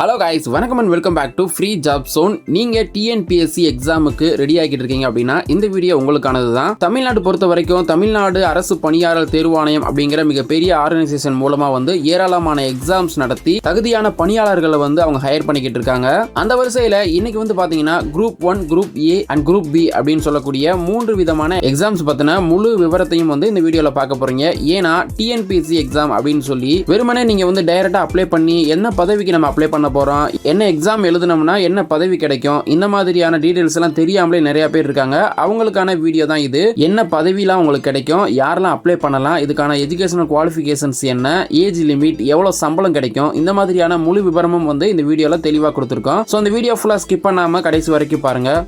Hello guys வணக்கம் and welcome back to free job zone நீங்க TNPSC எக்ஸாமுக்கு ready ஆகிட்டு இருக்கீங்க அப்படின்னா இந்த வீடியோ உங்களுக்கானது தான் தமிழ்நாடு பொறுத்த வரைக்கும் தமிழ்நாடு அரசு பணியாளர் தேர்வாணையம் அப்படிங்கிற மிகப்பெரிய ஆர்கனைசேஷன் மூலமா வந்து ஏராளமான எக்ஸாம்ஸ் நடத்தி தகுதியான பணியாளர்களை வந்து அவங்க ஹையர் பண்ணிக்கிட்டு இருக்காங்க. அந்த வரிசையில இன்னைக்கு வந்து பாத்தீங்கன்னா group one group A and group B அப்படின்னு சொல்லக்கூடிய மூன்று விதமான எக்ஸாம்ஸ் பத்தின முழு விவரத்தையும் வந்து இந்த வீடியோல பார்க்க போறீங்க. ஏன்னா டிஎன்பிஎஸ்சி எக்ஸாம் அப்படின்னு சொல்லி வெறுமனே நீங்க வந்து டைரக்டா அப்ளை பண்ணி என்ன பதவிக்கு நம்ம அப்ளை பண்ண போறோம். என்ன எக்ஸாம் எழுதுனோம்னா என்ன பதவி கிடைக்கும்? இந்த மாதிரியான டீடைல்ஸ் எல்லாம் தெரியாமலே நிறைய பேர் இருக்காங்க. அவங்களுக்கான வீடியோ தான் இது. என்ன பதவிலாம் உங்களுக்கு கிடைக்கும்? யாரெல்லாம் அப்ளை பண்ணலாம்? இதுக்கான எஜுகேஷனல் குவாலிஃபிகேஷன்ஸ் என்ன? ஏஜ் லிமிட் எவ்வளோ சம்பளம் கிடைக்கும்? இந்த மாதிரியான முழு விவரமும் வந்து இந்த வீடியோவில் தெளிவாக கொடுத்துருக்கோம். ஸோ இந்த வீடியோ ஃபுல்லாக ஸ்கிப் பண்ணாமல் கடைசி வரைக்கும் பாருங்கள்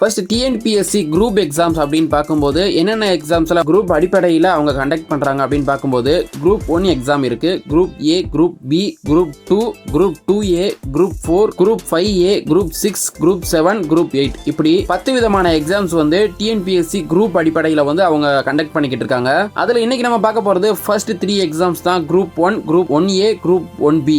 ஃபர்ஸ்ட் டிஎன்பிஎஸ்சி குரூப் எக்ஸாம்ஸ் அப்படின்னு பார்க்கும்போது என்னென்ன எக்ஸாம்ஸ்லாம் குரூப் அடிப்படையில் அவங்க கண்டக்ட் பண்ணுறாங்க அப்படின்னு பார்க்கும்போது குரூப் ஒன் எக்ஸாம் இருக்கு. Group A group B group two group two A group four group five A group six group seven group eight இப்படி பத்து விதமான எக்ஸாம்ஸ் வந்து டிஎன்பிஎஸ்சி குரூப் அடிப்படையில் வந்து அவங்க கண்டக்ட் பண்ணிக்கிட்டு இருக்காங்க. அதில் இன்னைக்கு நம்ம பார்க்க போகிறது ஃபர்ஸ்ட் த்ரீ எக்ஸாம்ஸ் தான். Group one group one A group one B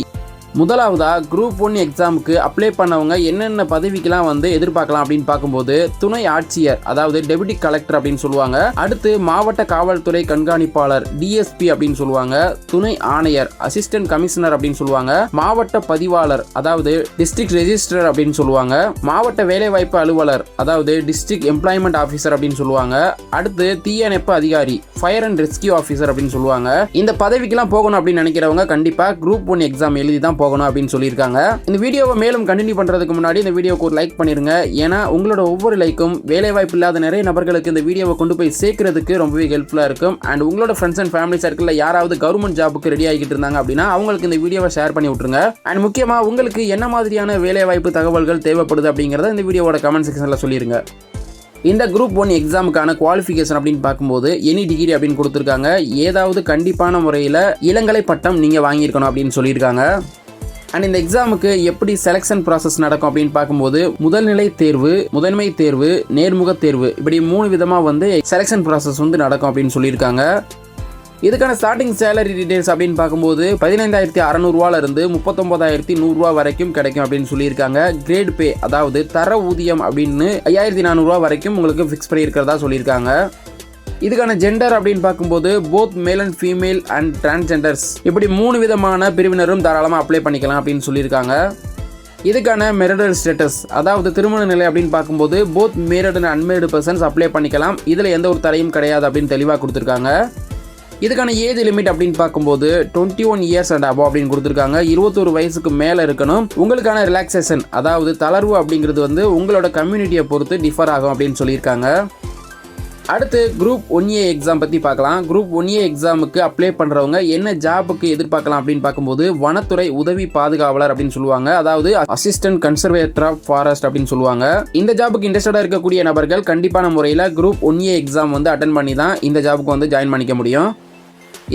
முதலாவதாக குரூப் ஒன் எக்ஸாமுக்கு அப்ளை பண்ணவங்க என்னென்ன பதவிக்கெல்லாம் வந்து எதிர்பார்க்கலாம் அப்படின்னு பார்க்கும்போது துணை ஆட்சியர் அதாவது டெபுட்டி கலெக்டர் அப்படின்னு சொல்லுவாங்க. அடுத்து மாவட்ட காவல்துறை கண்காணிப்பாளர் டிஎஸ்பி அப்படின்னு சொல்லுவாங்க. துணை ஆணையர் அசிஸ்டன்ட் கமிஷனர் அப்படின்னு சொல்லுவாங்க. மாவட்ட பதிவாளர் அதாவது டிஸ்ட்ரிக்ட் ரெஜிஸ்டர் அப்படின்னு சொல்லுவாங்க. மாவட்ட வேலைவாய்ப்பு அலுவலர் அதாவது டிஸ்ட்ரிக்ட் எம்ப்ளாய்மெண்ட் ஆஃபீஸர் அப்படின்னு சொல்லுவாங்க. அடுத்து தீயணைப்பு அதிகாரி ஃபயர் அண்ட் ரெஸ்கியூ ஆஃபீஸர் அப்படின்னு சொல்லுவாங்க. இந்த பதவிக்கெல்லாம் போகணும் அப்படின்னு நினைக்கிறவங்க கண்டிப்பாக குரூப் ஒன் எக்ஸாம் எழுதி தான் போகணும் அப்படின்னு சொல்லியிருக்காங்க. இந்த வீடியோவை மேலும் கண்டினியூ பண்ணுறதுக்கு முன்னாடி இந்த வீடியோக்கு ஒரு லைக் பண்ணிடுங்க ஏன்னா உங்களோட ஒவ்வொரு லைக்கும் வேலை வாய்ப்பு இல்லாத நிறைய நபர்களுக்கு இந்த வீடியோவை கொண்டு போய் சேர்க்கறதுக்கு ரொம்பவே ஹெல்ப்ஃபுல்லாக இருக்கும். அண்ட் உங்களோட ஃப்ரெண்ட்ஸ் அண்ட் ஃபேமிலி சர்க்கிளில் யாராவது கவர்மெண்ட் ஜாபுக்கு ரெடி ஆகிட்டு இருந்தாங்க அப்படின்னா அவங்களுக்கு இந்த வீடியோவை ஷேர் பண்ணி விட்டுருங்க. அண்ட் முக்கியமாக உங்களுக்கு என்ன மாதிரியான வேலை வாய்ப்பு தகவல்கள் தேவைப்படுது அப்படிங்கிறத இந்த வீடியோவோட கமெண்ட் செக்ஷனில் சொல்லிடுங்க இந்த குரூப் ஒன் எக்ஸாமுக்கான குவாலிஃபிகேஷன் அப்படின்னு பார்க்கும்போது எனி டிகிரி அப்படின்னு கொடுத்துருக்காங்க. ஏதாவது கண்டிப்பான முறையில் இளங்கலை பட்டம் நீங்கள் வாங்கியிருக்கணும் அப்படின்னு சொல்லியிருக்காங்க. அண்ட் இந்த எக்ஸாமுக்கு எப்படி செலெக்ஷன் ப்ராசஸ் நடக்கும் அப்படின்னு பார்க்கும்போது முதல்நிலை தேர்வு முதன்மை தேர்வு நேர்முக தேர்வு இப்படி மூணு விதமாக வந்து செலெக்ஷன் ப்ராசஸ் வந்து நடக்கும் அப்படின்னு சொல்லியிருக்காங்க. இதுக்கான ஸ்டார்டிங் சேலரி டீடைல்ஸ் அப்படின்னு பார்க்கும்போது பதினைந்தாயிரத்தி அறநூறுவாலேருந்து முப்பத்தொம்பதாயிரத்தி நூறுரூவா வரைக்கும் கிடைக்கும் அப்படின்னு சொல்லியிருக்காங்க. கிரேட் பே அதாவது தர ஊதியம் அப்படின்னு ஐயாயிரத்தி நானூறுரூவா வரைக்கும் உங்களுக்கு ஃபிக்ஸ் பண்ணியிருக்கிறதா சொல்லியிருக்காங்க. இதுக்கான ஜெண்டர் அப்படின்னு பார்க்கும்போது both male and female and transgenders இப்படி மூணு விதமான பிரிவினரும் தாராளமாக அப்ளை பண்ணிக்கலாம் அப்படின்னு சொல்லியிருக்காங்க. இதுக்கான மெரிடல் ஸ்டேட்டஸ் அதாவது திருமண நிலை அப்படின்னு பார்க்கும்போது both married and unmarried persons apply பண்ணிக்கலாம். இதில் எந்த ஒரு தடையும் கிடையாது அப்படின்னு தெளிவாக கொடுத்துருக்காங்க. இதுக்கான ஏஜ் லிமிட் அப்படின்னு பார்க்கும்போது twenty one years and above அப்படின்னு கொடுத்துருக்காங்க. இருபத்தொரு வயசுக்கு மேலே இருக்கணும். உங்களுக்கான ரிலாக்ஸேஷன் அதாவது தளர்வு அப்படிங்கிறது வந்து உங்களோட கம்யூனிட்டியை பொறுத்து டிஃபர் ஆகும் அப்படின்னு சொல்லியிருக்காங்க. அடுத்து குரூப் ஒன் ஏ எக்ஸாம் பற்றி பார்க்கலாம். குரூப் ஒன் ஏ எக்ஸாமுக்கு அப்ளை பண்ணுறவங்க என்ன ஜாபுக்கு எதிர்பார்க்கலாம் அப்படின்னு பார்க்கும்போது வனத்துறை உதவி பாதுகாவலர் அப்படின்னு சொல்லுவாங்க. அதாவது அசிஸ்டன்ட் கன்சர்வேட்டர் ஆஃப் ஃபாரஸ்ட் அப்படின்னு சொல்லுவாங்க. இந்த ஜாபுக்கு இன்ட்ரெஸ்டடாக இருக்கக்கூடிய நபர்கள் கண்டிப்பான முறையில் குரூப் ஒன் ஏ எக்ஸாம் வந்து அட்டன் பண்ணி தான் இந்த ஜாபுக்கு வந்து ஜாயின் பண்ணிக்க முடியும்.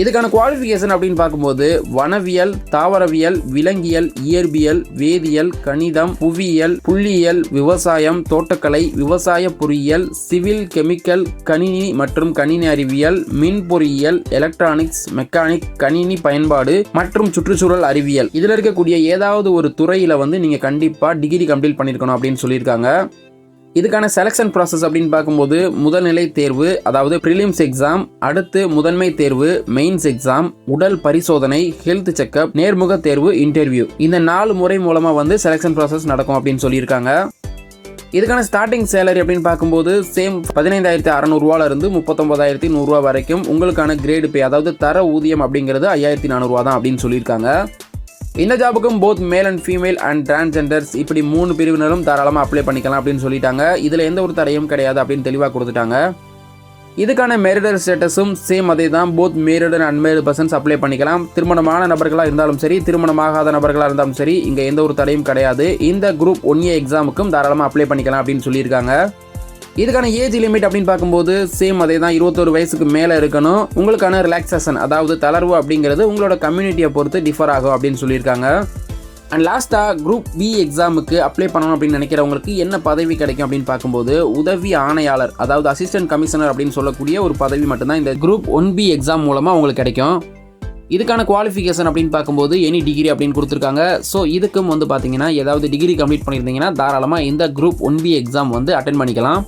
இதுக்கான குவாலிஃபிகேஷன் அப்படின்னு பார்க்கும்போது வனவியல் தாவரவியல் விலங்கியல் இயற்பியல் வேதியியல் கணிதம் புவியியல் புள்ளியியல் விவசாயம் தோட்டக்கலை விவசாய பொறியியல் சிவில் கெமிக்கல் கணினி மற்றும் கணினி அறிவியல் மின் பொறியியல் எலக்ட்ரானிக்ஸ் மெக்கானிக் கணினி பயன்பாடு மற்றும் சுற்றுச்சூழல் அறிவியல். இதில் இருக்கக்கூடிய ஏதாவது ஒரு துறையில் வந்து நீங்கள் கண்டிப்பாக டிகிரி கம்ப்ளீட் பண்ணியிருக்கணும் அப்படின்னு சொல்லியிருக்காங்க. இதுக்கான செலெக்ஷன் ப்ராசஸ் அப்படின்னு பார்க்கும்போது முதல்நிலை தேர்வு அதாவது ப்ரிலிம்ஸ் எக்ஸாம் அடுத்து முதன்மை தேர்வு மெயின்ஸ் எக்ஸாம் உடல் பரிசோதனை ஹெல்த் செக்அப் நேர்முக தேர்வு இன்டர்வியூ இந்த நாலு முறை மூலமாக வந்து செலெக்ஷன் ப்ராசஸ் நடக்கும் அப்படின்னு சொல்லியிருக்காங்க. இதுக்கான ஸ்டார்டிங் சேலரி அப்படின்னு பார்க்கும்போது சேம் பதினைந்தாயிரத்தி அறநூறுவால இருந்து முப்பத்தொன்பதாயிரத்தி நூறுரூவா வரைக்கும் உங்களுக்கான கிரேடு பே அதாவது தர ஊதியம் அப்படிங்கிறது ஐயாயிரத்தி நானூறுரூவா தான் அப்படின்னு சொல்லியிருக்காங்க. இந்த ஜாபுக்கும் both male and female and transgenders இப்படி மூணு பிரிவினரும் தாராளமாக அப்ளை பண்ணிக்கலாம் அப்படின்னு சொல்லிட்டாங்க. இதில் எந்த ஒரு தடையும் கிடையாது அப்படின்னு தெளிவாக கொடுத்துட்டாங்க. இதுக்கான மேரிடர் ஸ்டேட்டஸும் சேம் அதே தான் both married and married persons apply பண்ணிக்கலாம். திருமணமான நபர்களாக இருந்தாலும் சரி திருமணமாகாத நபர்களாக இருந்தாலும் சரி இங்கே எந்த ஒரு தடையும் கிடையாது. இந்த குரூப் ஒன் இயர் எக்ஸாமுக்கும் தாராளமாக அப்ளை பண்ணிக்கலாம் அப்படின்னு சொல்லியிருக்காங்க. இதுக்கான ஏஜ் லிமிட் அப்படின்னு பார்க்கும்போது சேம் அதே தான் இருபத்தொரு வயசுக்கு மேலே இருக்கணும். உங்களுக்கான ரிலாக்ஸேஷன் அதாவது தளர்வு அப்படிங்கிறது உங்களோட கம்யூனிட்டியை பொறுத்து டிஃபர் ஆகும் அப்படின்னு சொல்லியிருக்காங்க. அண்ட் லாஸ்ட்டாக குரூப் பி எக்ஸாமுக்கு அப்ளை பண்ணணும் அப்படின்னு நினைக்கிறவங்களுக்கு என்ன பதவி கிடைக்கும் அப்படின்னு பார்க்கும்போது உதவி ஆணையாளர் அதாவது அசிஸ்டன்ட் கமிஷனர் அப்படின்னு சொல்லக்கூடிய ஒரு பதவி மட்டும்தான் இந்த குரூப் ஒன் பி எக்ஸாம் மூலமாக உங்களுக்கு கிடைக்கும். இதுக்கான குவாலிஃபிகேஷன் அப்படின்னு பார்க்கும்போது எனி டிகிரி அப்படின்னு கொடுத்துருக்காங்க. ஸோ இதுக்கும் வந்து பார்த்தீங்கன்னா ஏதாவது டிகிரி கம்ப்ளீட் பண்ணியிருந்தீங்கன்னா தாராளமாக இந்த குரூப் ஒன் பி எக்ஸாம் வந்து அட்டன் பண்ணிக்கலாம்.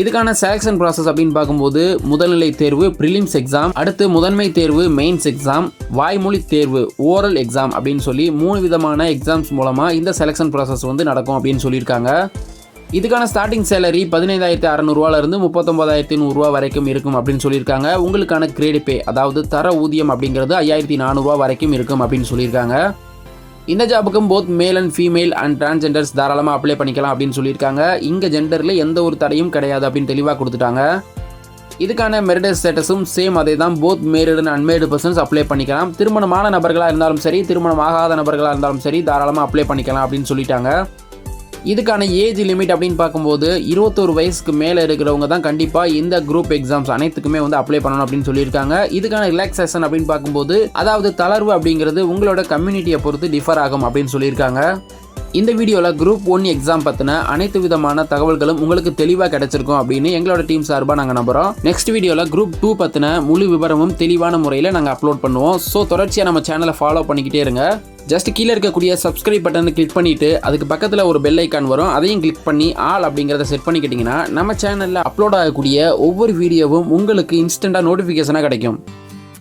இதுக்கான செலெக்ஷன் ப்ராசஸ் அப்படின்னு பார்க்கும்போது முதல்நிலை தேர்வு ப்ரிலிம்ஸ் எக்ஸாம் அடுத்து முதன்மை தேர்வு மெயின்ஸ் எக்ஸாம் வாய்மொழி தேர்வு ஓரல் எக்ஸாம் அப்படின்னு சொல்லி மூணு விதமான எக்ஸாம்ஸ் மூலமாக இந்த செலெக்ஷன் ப்ராசஸ் வந்து நடக்கும் அப்படின்னு சொல்லியிருக்காங்க. இதுக்கான ஸ்டார்டிங் சேலரி பதினைந்தாயிரத்தி அறநூறுவாலேருந்து முப்பத்தொம்பதாயிரத்தி நூறுரூவா வரைக்கும் இருக்கும் அப்படின்னு சொல்லியிருக்காங்க. உங்களுக்கான கிரேட் பே அதாவது தர ஊதியம் அப்படிங்கிறது ஐயாயிரத்தி நானூறுரூவா வரைக்கும் இருக்கும் அப்படின்னு சொல்லியிருக்காங்க. இந்த ஜாபுக்கும் both male and female and transgenders தாராளமாக அப்ளை பண்ணிக்கலாம் அப்படின்னு சொல்லியிருக்காங்க. இங்கே ஜெண்டரில் எந்த ஒரு தடையும் கிடையாது அப்படின்னு தெளிவாக கொடுத்துட்டாங்க. இதுக்கான மெரிடல் ஸ்டேட்டஸும் சேம் அதே தான் both married and unmarried persons apply பண்ணிக்கலாம். திருமணமான நபர்களாக இருந்தாலும் சரி திருமணம் ஆகாத நபர்களாக இருந்தாலும் சரி தாராளமாக அப்ளை பண்ணிக்கலாம் அப்படின்னு சொல்லிட்டாங்க. இதுக்கான ஏஜ் லிமிட் அப்படின்னு பார்க்கும்போது இருபத்தோரு வயசுக்கு மேலே இருக்கிறவங்க தான் கண்டிப்பாக இந்த குரூப் எக்ஸாம்ஸ் அனைத்துக்குமே வந்து அப்ளை பண்ணணும் அப்படின்னு சொல்லியிருக்காங்க. இதுக்கான ரிலாக்ஸேஷன் அப்படின்னு பார்க்கும்போது அதாவது தளர்வு அப்படிங்கிறது உங்களோட கம்யூனிட்டியை பொறுத்து டிஃபர் ஆகும் அப்படின்னு சொல்லியிருக்காங்க. இந்த வீடியோவில் குரூப் ஒன் எக்ஸாம் பற்றின அனைத்து விதமான தகவல்களும் உங்களுக்கு தெளிவாக கிடைச்சிருக்கும் அப்படின்னு எங்களோட டீம் சார்பாக நாங்கள் நம்புகிறோம் நெக்ஸ்ட் வீடியோவில் குரூப் டூ பற்றின முழு விவரமும் தெளிவான முறையில் நாங்கள் அப்லோட் பண்ணுவோம். ஸோ தொடர்ச்சியாக நம்ம சேனலை ஃபாலோ பண்ணிக்கிட்டே இருங்க. ஜஸ்ட் கீழே இருக்கக்கூடிய சப்ஸ்கிரைப் பட்டனை கிளிக் பண்ணிட்டு அதுக்கு பக்கத்தில் ஒரு பெல் ஐக்கான் வரும். அதையும் கிளிக் பண்ணி ஆல் அப்படிங்கிறத செட் பண்ணிக்கிட்டிங்கன்னா நம்ம சேனலில் அப்லோட் ஆகக்கூடிய ஒவ்வொரு வீடியோவும் உங்களுக்கு இன்ஸ்டண்ட்டாக நோட்டிஃபிகேஷனாக கிடைக்கும்.